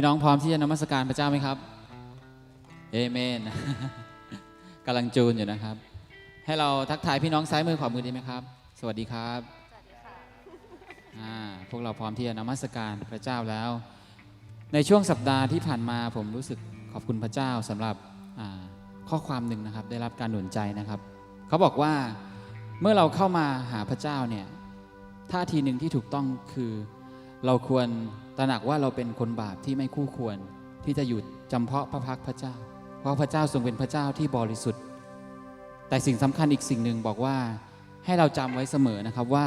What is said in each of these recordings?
พี่น้องพร้อมที่จะนมัสการพระเจ้าไหมครับ เอเมนกำลังจูนอยู่นะครับ ให้เราทักทายพี่น้องซ้ายมือขวามือดีไหมครับ สวัสดีครับอ่าพวกเราพร้อมที่จะนมัสการพระเจ้าแล้ว ในช่วงสัปดาห์ที่ผ่านมาผมรู้สึกขอบคุณพระเจ้าสำหรับอ่าข้อความหนึ่งนะครับ ได้รับการหนุนใจนะครับ เขาบอกว่าเมื่อเราเข้ามาหาพระเจ้าเนี่ยท่าทีหนึ่งที่ถูกต้องคือเราควร ตระหนักว่าเราเป็นคนบาปที่ไม่คู่ควร ที่จะหยุดจำเพาะพระพักพระเจ้า เพราะพระเจ้าทรงเป็นพระเจ้าที่บริสุทธิ์ แต่สิ่งสำคัญอีกสิ่งหนึ่งบอกว่าให้เราจำไว้เสมอนะครับว่า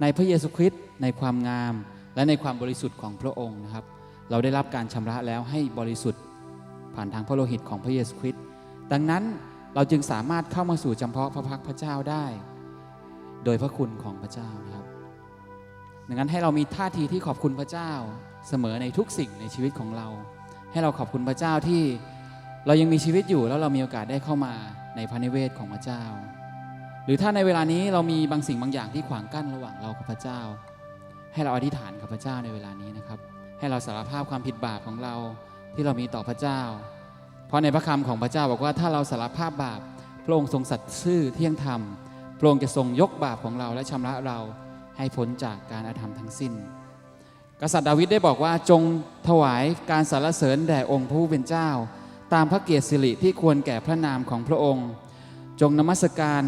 ในพระเยซูคริสต์ในความงามและในความบริสุทธิ์ของพระองค์นะครับ เราได้รับการชำระแล้วให้บริสุทธิ์ ผ่านทางพระโลหิตของพระเยซูคริสต์ดังนั้นเราจึงสามารถเข้ามาสู่จำเพาะพระพักพระเจ้าได้ โดยพระคุณของพระเจ้านะครับ ดังนั้นให้เรามีท่าทีที่ขอบคุณพระเจ้าเสมอในทุกสิ่งในชีวิตของเรา ให้เราขอบคุณพระเจ้าที่เรายังมีชีวิตอยู่แล้วเรามีโอกาสได้เข้ามาในพระนิเวศของพระเจ้า หรือถ้าในเวลานี้เรามีบางสิ่งบางอย่างที่ขวางกั้นระหว่างเรากับพระเจ้า ให้เราอธิษฐานกับพระเจ้าในเวลานี้นะครับ ให้เราสารภาพความผิดบาปของเราที่เรามีต่อพระเจ้า เพราะในพระคำของพระเจ้าบอกว่าถ้าเราสารภาพบาปพระองค์ทรงสัตย์ซื่อเที่ยงธรรมพระองค์จะทรงยกบาปของเราและชำระเรา ให้พ้นจากการอาธรรมทั้งสิ้น กษัตริย์ดาวิดได้บอกว่าจงถวายการสรรเสริญแด่องค์พระผู้เป็นเจ้า ตามพระเกียรติสิริที่ควรแก่พระนามของพระองค์ จงนมัสการ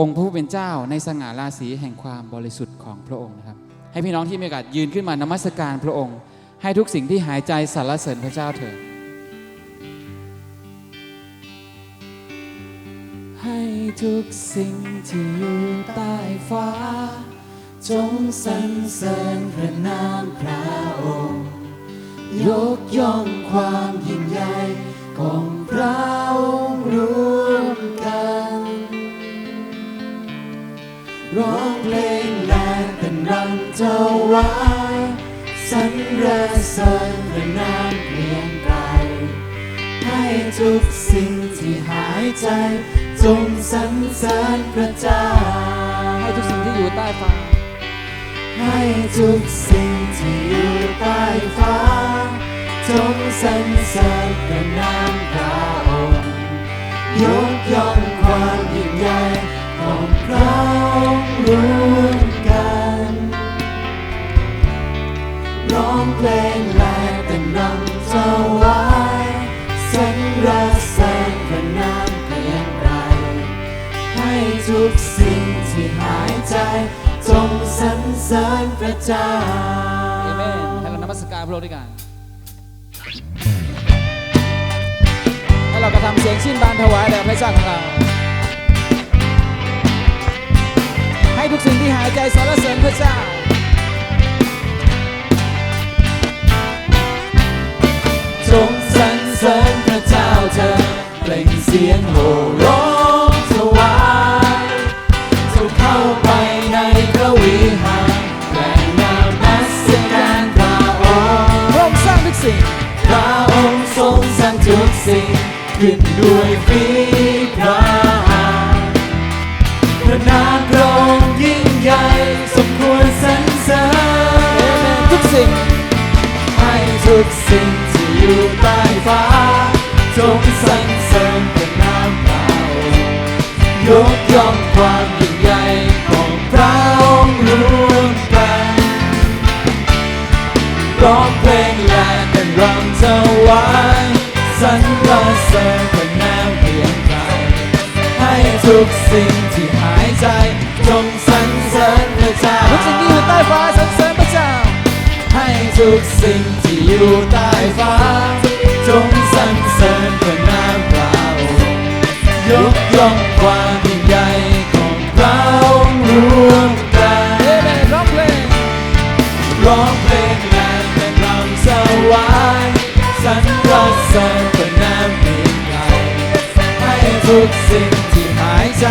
องค์พระผู้เป็นเจ้าในสง่าราศีแห่งความบริสุทธิ์ของพระองค์นะครับ ให้พี่น้องที่มีโอกาสยืนขึ้นมานมัสการพระองค์ ให้ทุกสิ่งที่หายใจสรรเสริญพระเจ้าเถิดให้ทุกสิ่งที่อยู่ใต้ฟ้า จงสรรเสริญพระนามพระองค์ ยกย่องความยิ่งใหญ่ของพระองค์รวมกัน ร้องเพลงและเป็นรำถวายสรรเสริญพระนามเกรียงไกรให้ทุกสิ่งที่หายใจ จงสรรเสริญพระเจ้า ให้ทุกสิ่งที่อยู่ใต้ฟ้า ให้ทุกสิ่งที่อยู่ใต้ฟ้า จงสรรเสริญพระนามพระองค์ยกย่องความยิ่งใหญ่ของพระองค์รวมกัน ร้องเพลงและเต้นรำถวายสรรเสริญพระนามเกรียงไกรให้ทุกสิ่งที่หายใจจงสรร เสริญพระเจ้าเอเมนให้เรานมัสการพระองค์ด้วยกันให้เรากระทำเสียงชินบานถวายแด่พระเจ้าของเรา ให้ทุกสิ่งที่หายใจสรรเสริญพระเจ้าจงสรรเสริญพระเจ้าเธอเปล่งเสียงโห่ร้อง ด้วยฝีพระหัตถ์พระนามพระองค์ยิ่งใหญ่สมควรสรรเสริญทุกสิ่งให้ทุกสิ่งที่อยู่ใต้ฟ้าจงสรรเสริญพระนามพระองค์ยกย่องความยิ่งใหญ่ของพระองค์รวมกันร้องเพลงและเต้นรำถวายสรร ทุกสิ่งที่หายใจ จงสรรเสริญพระเจ้าทุกสิ่งที่อยู่ใต้ฟ้าสรรเสริญพระเจ้า ให้ทุกสิ่งที่อยู่ใต้ฟ้า จงสรรเสริญพระนามพระองค์ยกย่องความยิ่งใหญ่ของพระองค์รวมกันเอเมนร้องเพลงร้องเพลงและเป็นรำสวายสรรเสริญพระนามเพียงใดให้ทุกสิ่งที่หายใจ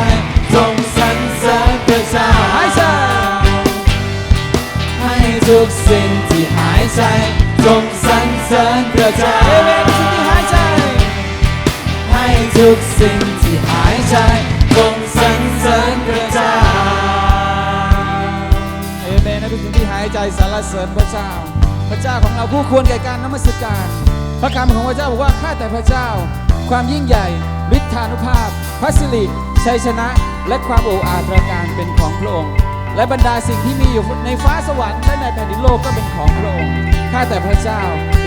จงสรรเสริญพระเจ้าหายใจให้ทุกสิ่งที่หายใจจงสรรเสริญพระเจ้าเอเมนทุกสิ่งที่หายใจ ให้ทุกสิ่งที่หายใจจงสรรเสริญพระเจ้าเอเมนนะทุกสิ่งที่หายใจสรรเสริญพระเจ้า พระเจ้าของเราผู้ควรแก่การนมัสการ พระคำของพระเจ้าบอกว่าข้าแต่พระเจ้า ความยิ่งใหญ่ฤทธานุภาพพระสิริ ชัยชนะและความโอ้อาตรการเป็นของพระองค์ และบรรดาสิ่งที่มีอยู่ในฟ้าสวรรค์และในแผ่นดินโลกก็เป็นของพระองค์ข้าแต่พระเจ้า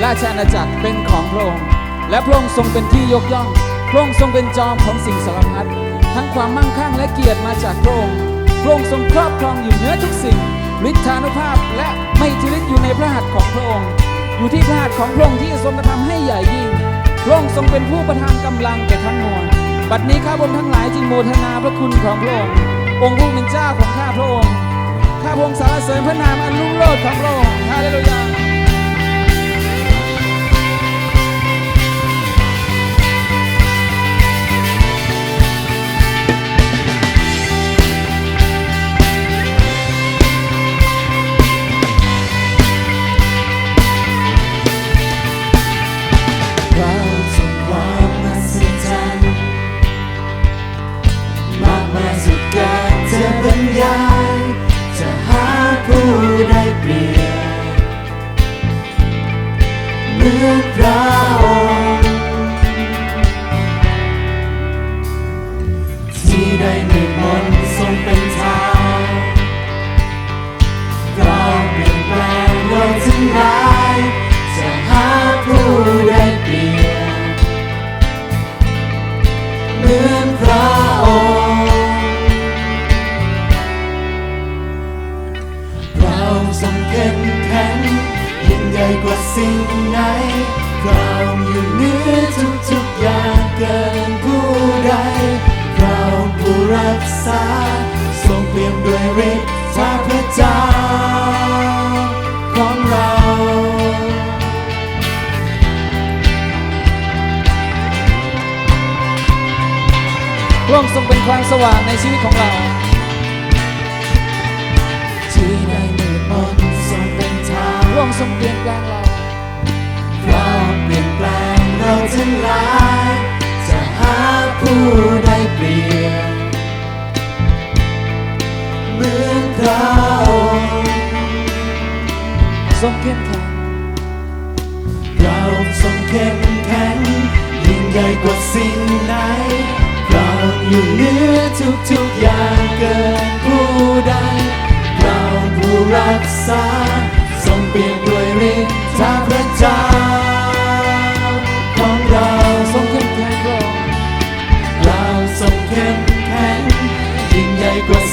ราชอาณาจักรเป็นของพระองค์ และพระองค์ทรงเป็นที่ยกย่อง พระองค์ทรงเป็นจอมของสิ่งสารพัดทั้งความมั่งคั่งและเกียรติมาจากพระองค์พระองค์ทรงครอบครองอยู่เหนือทุกสิ่งฤทธานุภาพและไม่ทธิฤทธิ์อยู่ในพระหัตถ์ของพระองค์ อยู่ที่พระหัตถ์ของพระองค์ที่ทรงกระทำให้ใหญ่ยิ่งพระองค์ทรงเป็นผู้ประทานกำลังแก่ทั้งมวล บัดนี้ข้าพงษ์ทั้งหลายจึงโมทนาพระคุณของพระองค์ องค์ผู้เป็นเจ้าของข้าพระองค์ ข้าพระองค์สรรเสริญพระนามอันรุ่งโรจน์ของพระองค์ฮาเลลูยา มื ทรงเปลี่ยนแปลงเราเราเปลี่ยนแปลงเราทั้งหลายจะหาผู้ใดเปรียบเหมือนพระองค์ทรงเข้มแข็งเราทรงเข้มแข็งยิ่งใหญ่กว่าสิ่งไหนเราอยู่เหนือทุกๆอย่างเกินผู้ใดเราผู้รักษา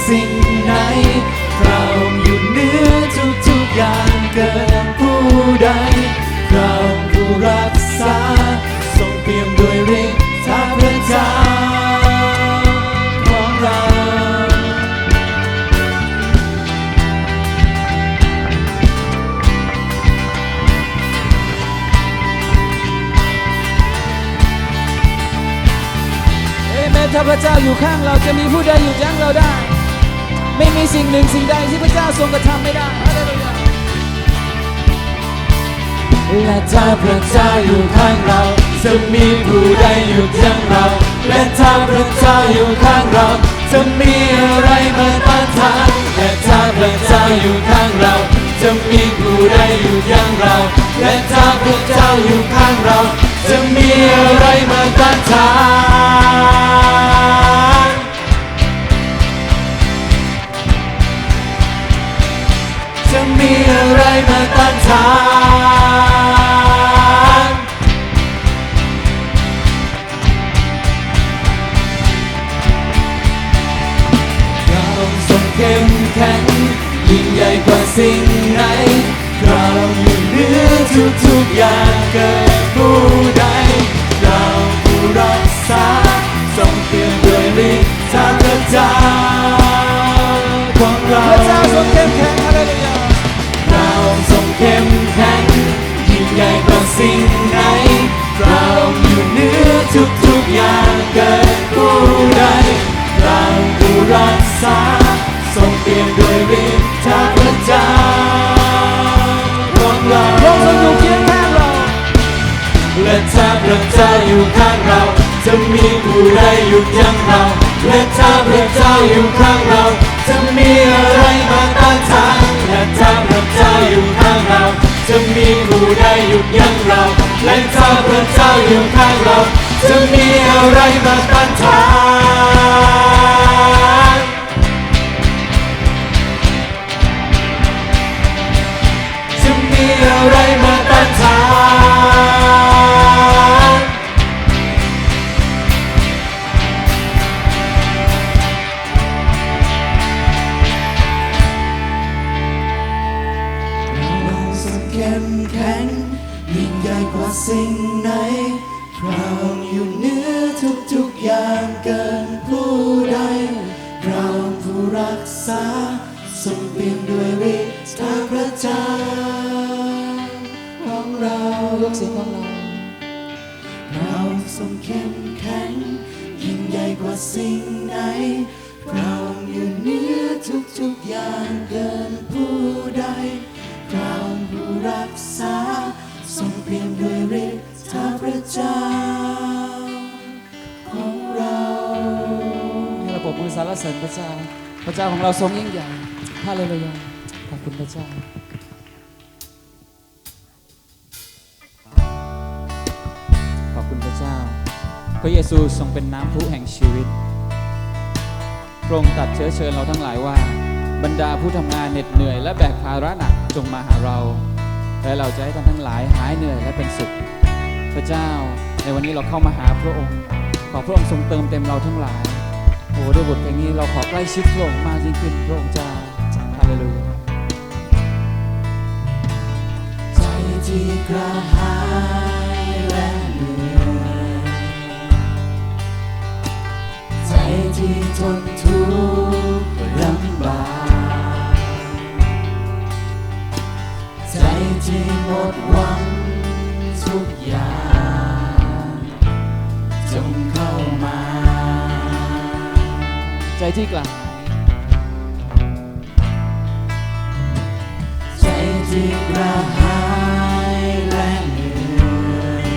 สิ่งไหนเราอยู่เหนือทุกๆอย่างเกินผู้ใดเราผู้รักษาทรงเปี่ยมด้วยฤทธาพระเจ้าของเราเอเมนถ้าพระเจ้าอยู่ข้างเราจะมีผู้ใดหยุดยั้งเราได้ ไม่มีสิ่งหนึ่งสิ่งใดที่พระเจ้าทรงกระทำไม่ได้ฮาเลลูยาและถ้าพระเจ้าอยู่ข้างเรา จะมีผู้ใดหยุดยั้งเรา และถ้าพระเจ้าอยู่ข้างเรา จะมีอะไรมาต้านทานและถ้าพระเจ้าอยู่ข้างเรา จะมีผู้ใดหยุดยั้งเรา และถ้าพระเจ้าอยู่ข้างเรา จะมีอะไรมาต้านทาน มีอะไรมาต้านทานเราทรงเข้มแข็งยิ่งใหญ่กว่าสิ่งไหนเราอยู่เหนือทุกๆอย่างเกินผู้ใด เราผู้รักษาทรงเปลี่ยนด้วยฤทธิ์จากพระเจ้า อย่างเกินผู้ใดเราผู้รักษาทรงเปลี่ยนด้วยฤทธิ์จากพระเจ้าของเราพระองค์ทรงอยู่เคียงข้างเรา และถ้าพระเจ้าอยู่ข้างเรา จะมีผู้ใดหยุดยั้งเรา และถ้าพระเจ้าอยู่ข้างเรา จะมีอะไรมาต้านทานและถ้าพระเจ้าอยู่ข้างเรา จะมีผู้ใดหยุดยั้งเรา และเจ้าพระเจ้าอยู่ข้างเรา จะมีอะไรมาต้านทาน ด้วยฤทธาพระเจ้าของเรายกเสียงของเราเราทรงเข้มแข็งยิ่งใหญ่กว่าสิ่งไหนเราอยู่เหนือทุกๆอย่างเกินผู้ใดเราผู้รักษาทรงเปี่ยมด้วยฤทธาพระเจ้าของเราให้เราปรบมือสรรเสริญพระเจ้าพระเจ้าของเราทรงยิ่งใหญ่ ฮาเลลูยาขอบคุณพระเจ้าขอบคุณพระเจ้า พระเยซูทรงเป็นน้ำพุแห่งชีวิตพระองค์ตัดเชื้อเชิญเราทั้งหลายว่า บรรดาผู้ทำงานเหน็ดเหนื่อย และแบกภาระหนักจงมาหาเรา และเราจะให้ท่านทั้งหลายหายเหนื่อยและเป็นสุข พระเจ้าในวันนี้เราเข้ามาหาพระองค์ ขอพระองค์ทรงเติมเต็มเราทั้งหลายโอ้ด้วยบทเพลงนี้เราขอใกล้ชิดพระองค์มากยิ่งขึ้นพระองค์เจ้า เลลูยาใจที่กระหายและเหนื่อยใจที่ทนทุกข์ลำบากใจที่หมดหวังทุกอย่างจงเข้ามา ใจที่กล้าหาญ ที่กระหายและเหนื่อย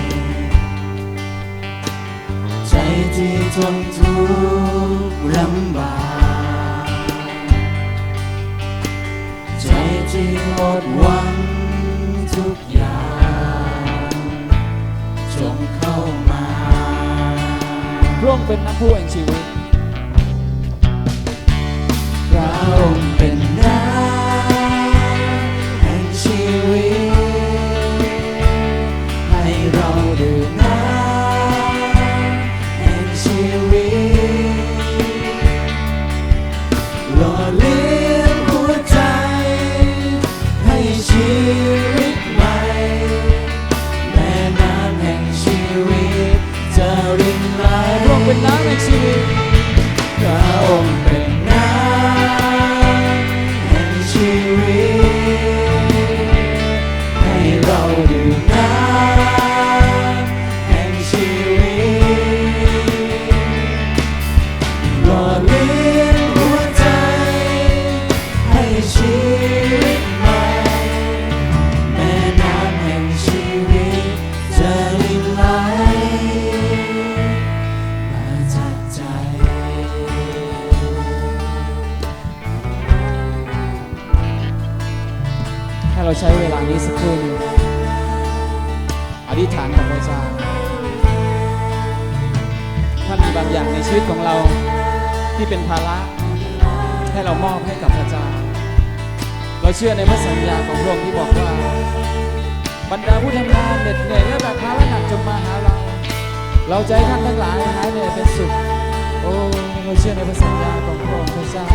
ใจที่ทนทุกข์ลำบากใจที่หมดหวังทุกอย่างจงเข้ามาพระองค์เป็นน้ำพุแห่งชีวิตพระองค์เป็น พ เราเชื่อในพระสัญญาของพระองค์ที่บอกว่า บรรดาผู้ทำงานเหน็ดเหนื่อยและแบกภาระหนักจงมาหาเรา เราจะให้ท่านทั้งหลายหายเหนื่อยเป็นสุข โอ้เราเชื่อในพระสัญญาของพระองค์พระเจ้า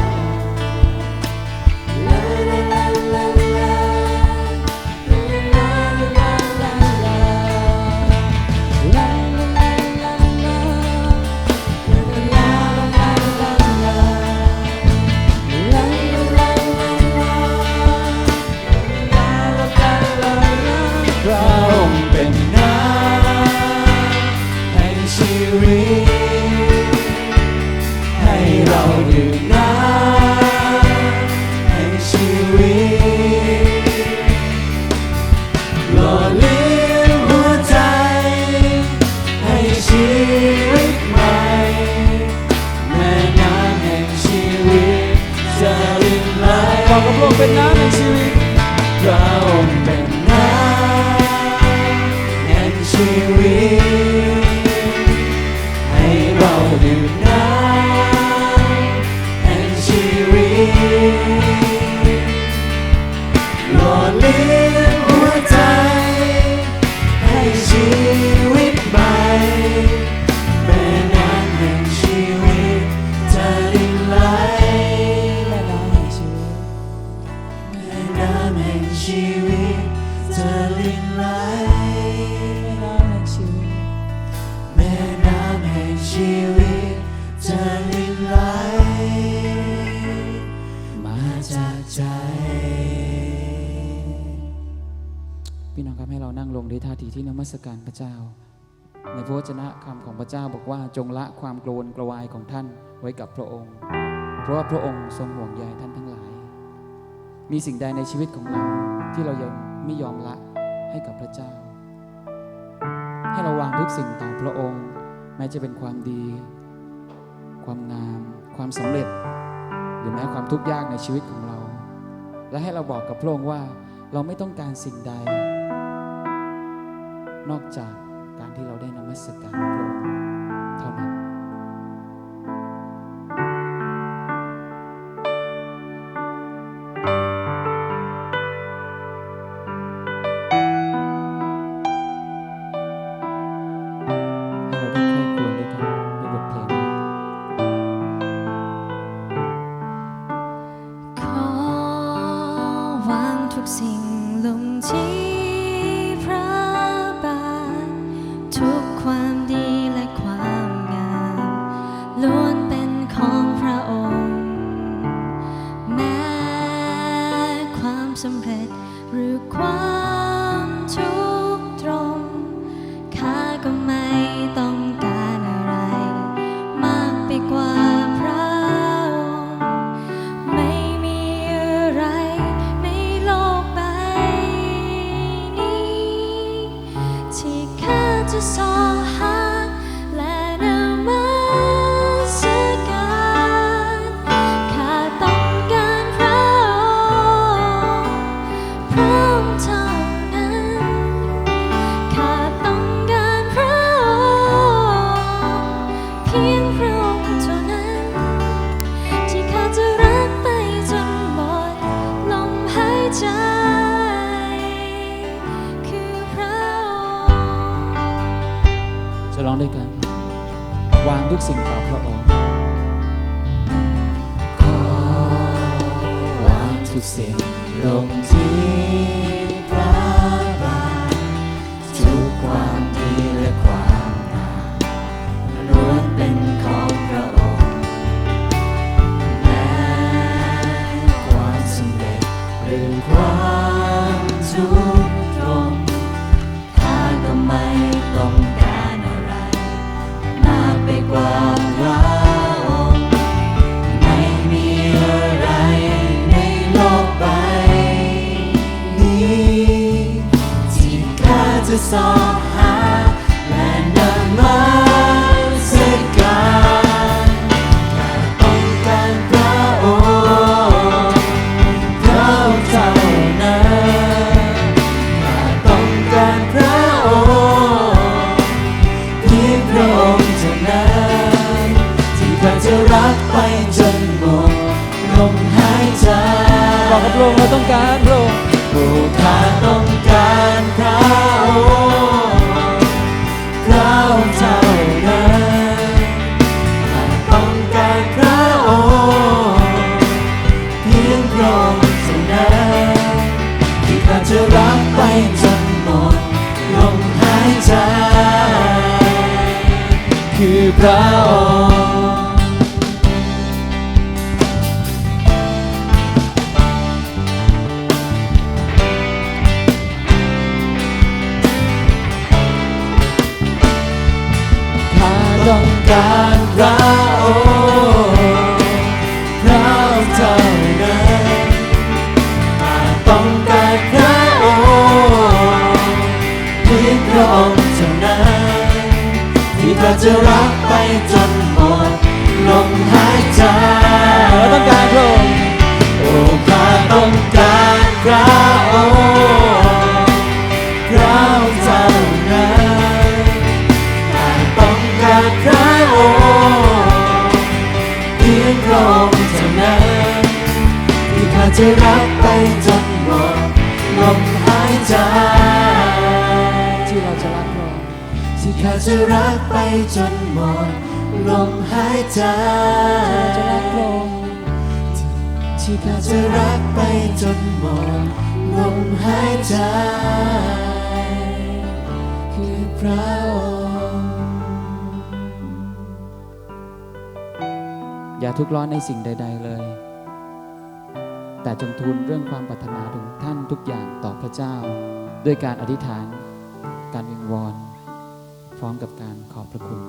ครับให้เรานั่งลงด้วยท่าทีที่นมัสการพระเจ้า ในพระวจนะคำของพระเจ้าบอกว่าจงละความโกรนกระวายของท่านไว้กับพระองค์ เพราะว่าพระองค์ทรงห่วงใยท่านทั้งหลาย มีสิ่งใดในชีวิตของเราที่เรายังไม่ยอมละให้กับพระเจ้า ให้เราวางทุกสิ่งต่อพระองค์ แม้จะเป็นความดี ความงาม ความสำเร็จ หรือแม้ความทุกข์ยากในชีวิตของเรา และให้เราบอกกับพระองค์ว่าเราไม่ต้องการสิ่งใด นอกจากการที่เราได้นมัสการพระองค์ ข้าจ ทุกสิ่งต่อพระองค์ขอวางทุกสิ่งลงที่ ที่ข้าจะรักไปจนหมดลมหายใจเราต้องการพระองค์โอ้ข้าต้องการพระองค์พระองค์เท่านั้นข้าต้องการพระองค์เพียงพระองค์เท่านั้นที่ข้าจะรักไปจน จะรักไปจนหมดลมหายใจที่ข้าจะรักไปจนหมดลลมหายใจ คือพระองค์อย่าทุกข์ร้อนในสิ่งใด ๆเลย แต่จงทูลเรื่องความปรารถนาของท่านทุกอย่างต่อพระเจ้า ด้วยการอธิษฐาน การวิงวอน พร้อมกับการขอบพระคุณ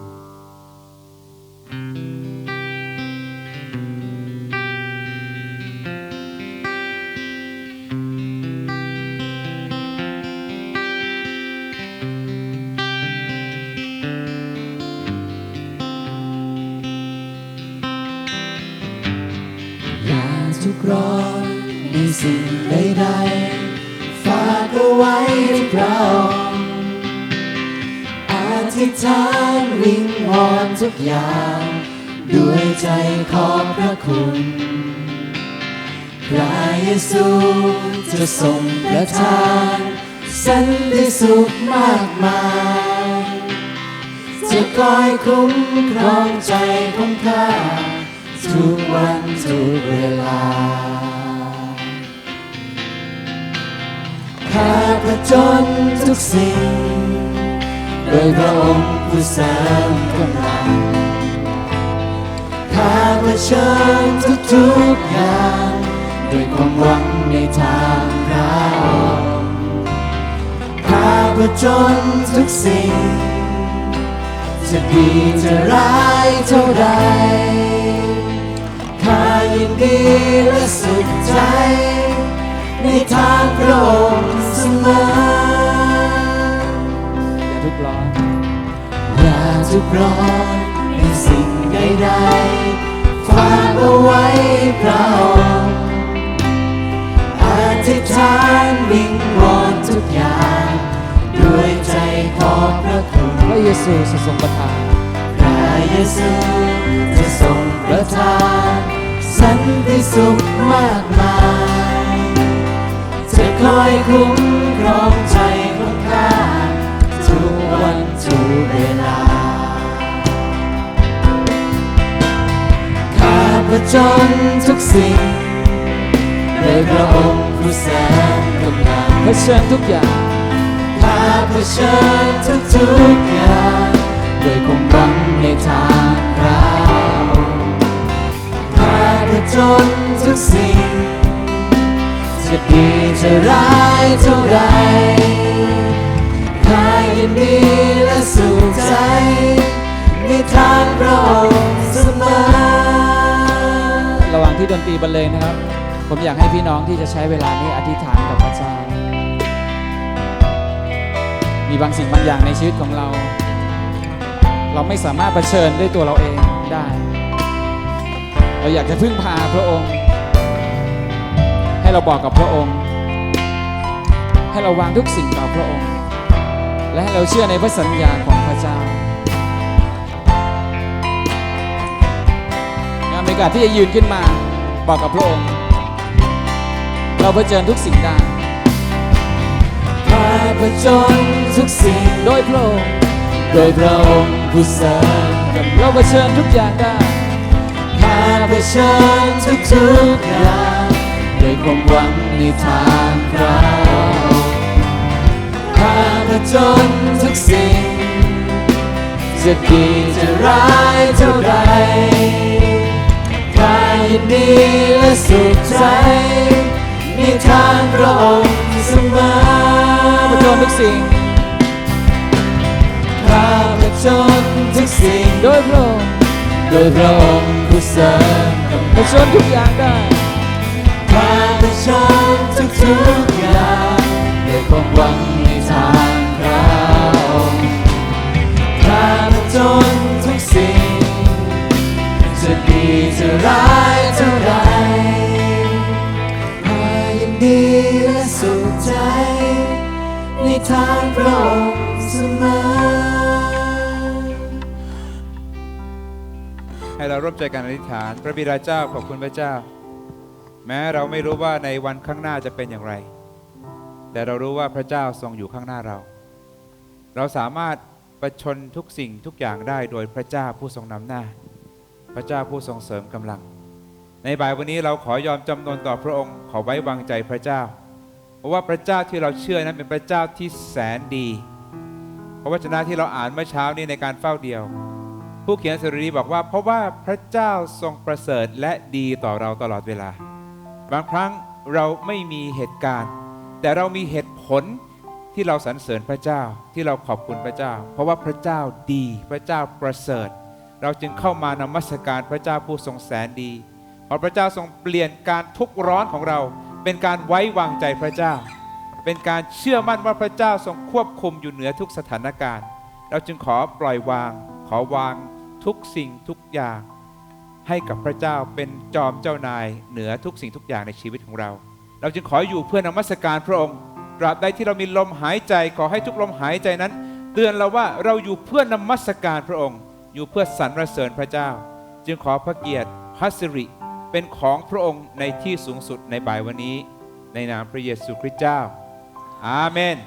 ซูจะทรงประทานสันติสุขมากมาย จะคอยคุ้มครองใจของข้าทุกวันทุกเวลาข้าประจนทุกสิ่ง โดยพระองค์ผู้เสริมกำลังข้าเชิญทุกทุกอย่าง ด้วยความหวังในทางพระองค์ข้าผจญทุกสิ่ง จะดีจะร้ายเท่าไรข้ายินดีและสุขใจ ในทางพระองค์เสมออย่าทุกข์ร้อนอย่าทุกข์ร้อนในสิ่งใดๆฝากเอาไว้พระองค์ ธิษฐานวิงวอนทุกอย่างด้วยใจขอบพระคุณพระเยซูจะทรงประทานพระเยซูจะทรงประทานสันติสุขมากมายจะคอยคุ้มครองใจของข้าทุกวันทุกเวลาข้าผจญทุกสิ่งโดยพระองค์ ผู้แสนกำลังเผชิญทุกอย่างข้าเผชิญทุกทุกๆอย่างด้วยความหวังในทางเราข้าเผจญทุกสิ่ง จะดีจะร้ายเท่าไรข้ายินดีและสุขใจ ในทางพระองค์เสมอระหว่างที่ดนตรีบรรเลงนะครับ ผมอยากให้พี่น้องที่จะใช้เวลานี้อธิษฐานกับพระเจ้า มีบางสิ่งบางอย่างในชีวิตของเรา เราไม่สามารถเผชิญด้วยตัวเราเองได้ เราอยากจะพึ่งพาพระองค์ ให้เราบอกกับพระองค์ ให้เราวางทุกสิ่งต่อพระองค์ และให้เราเชื่อในพระสัญญาของพระเจ้างานบรรยากาศที่จะยืนขึ้นมาบอกกับพระองค์ เราเผชิญทุกสิ่งได้ข้าผจญทุกสิ่งโดยพระองค์โดยพระองค์ผู้สริมกำลังเราเผชิญทุกอย่างได้ข้าเผชิญทุกทุกอย่างด้วยความหวังในทางพระองค์ข้าผจญทุกสิ่ง จะดีจะร้ายเท่าไรข้ายินดีและสุขใจ นทางพระองค์เสมอเผชิญทุกสิ่งข้าเผจญทุกสิ่งโดยพระองค์โดยพระองค์ผู้เสริมกำเผลังชิญทุกอย่างได้ข้าเผชิญทุกทุกๆอย่างด้วยความหวังในทางพระองค์ข้าเผจญทุก ให้เราร่วมใจกันอธิษฐาน พระบิดาเจ้าขอบคุณพระเจ้า แม้เราไม่รู้ว่าในวันข้างหน้าจะเป็นอย่างไร แต่เรารู้ว่าพระเจ้าทรงอยู่ข้างหน้าเรา เราสามารถประชนทุกสิ่งทุกอย่างได้โดยพระเจ้าผู้ทรงนำหน้า พระเจ้าผู้ทรงเสริมกำลัง ในบ่ายวันนี้เราขอยอมจำนนต่อพระองค์ ขอไว้วางใจพระเจ้าโอราะว่าพระเจ้าที่เราเชื่อนั้นเป็นพระเจ้าที่แสนดี พระวจนะที่เราอ่านเมื่อเช้านี้ในการเฝ้าเดียว ผู้เขียนสรุดีบอกว่า เพราะว่าพระเจ้าทรงประเสริฐและดีต่อเราตลอดเวลา บางครั้งเราไม่มีเหตุการณ์ แต่เรามีเหตุผลที่เราสรรเสริญพระเจ้าที่เราขอบคุณพระเจ้า เพราะว่าพระเจ้าดีพระเจ้าประเสริฐ เราจึงเข้ามานมัสการพระเจ้าผู้ทรงแสนดีพราะพระเจ้าทรงเปลี่ยนการทุกข์ร้อนของเรา เป็นการไว้วางใจพระเจ้า เป็นการเชื่อมั่นว่าพระเจ้าทรงควบคุมอยู่เหนือทุกสถานการณ์ เราจึงขอปล่อยวาง ขอวาง ทุกสิ่งทุกอย่างให้กับพระเจ้าเป็นจอมเจ้านายเหนือทุกสิ่งทุกอย่างในชีวิตของเรา เราจึงขออยู่เพื่อนมัสการพระองค์ตราบใดที่เรามีลมหายใจขอให้ทุกลมหายใจนั้น เตือนเราว่าเราอยู่เพื่อนมัสการพระองค์ อยู่เพื่อสรรเสริญพระเจ้า จึงขอพระเกียรติพัสริเป็นของพระองค์ในที่สูงสุดในบ่ายวันนี้ ในนามพระเยซูคริสต์เจ้า อาเมน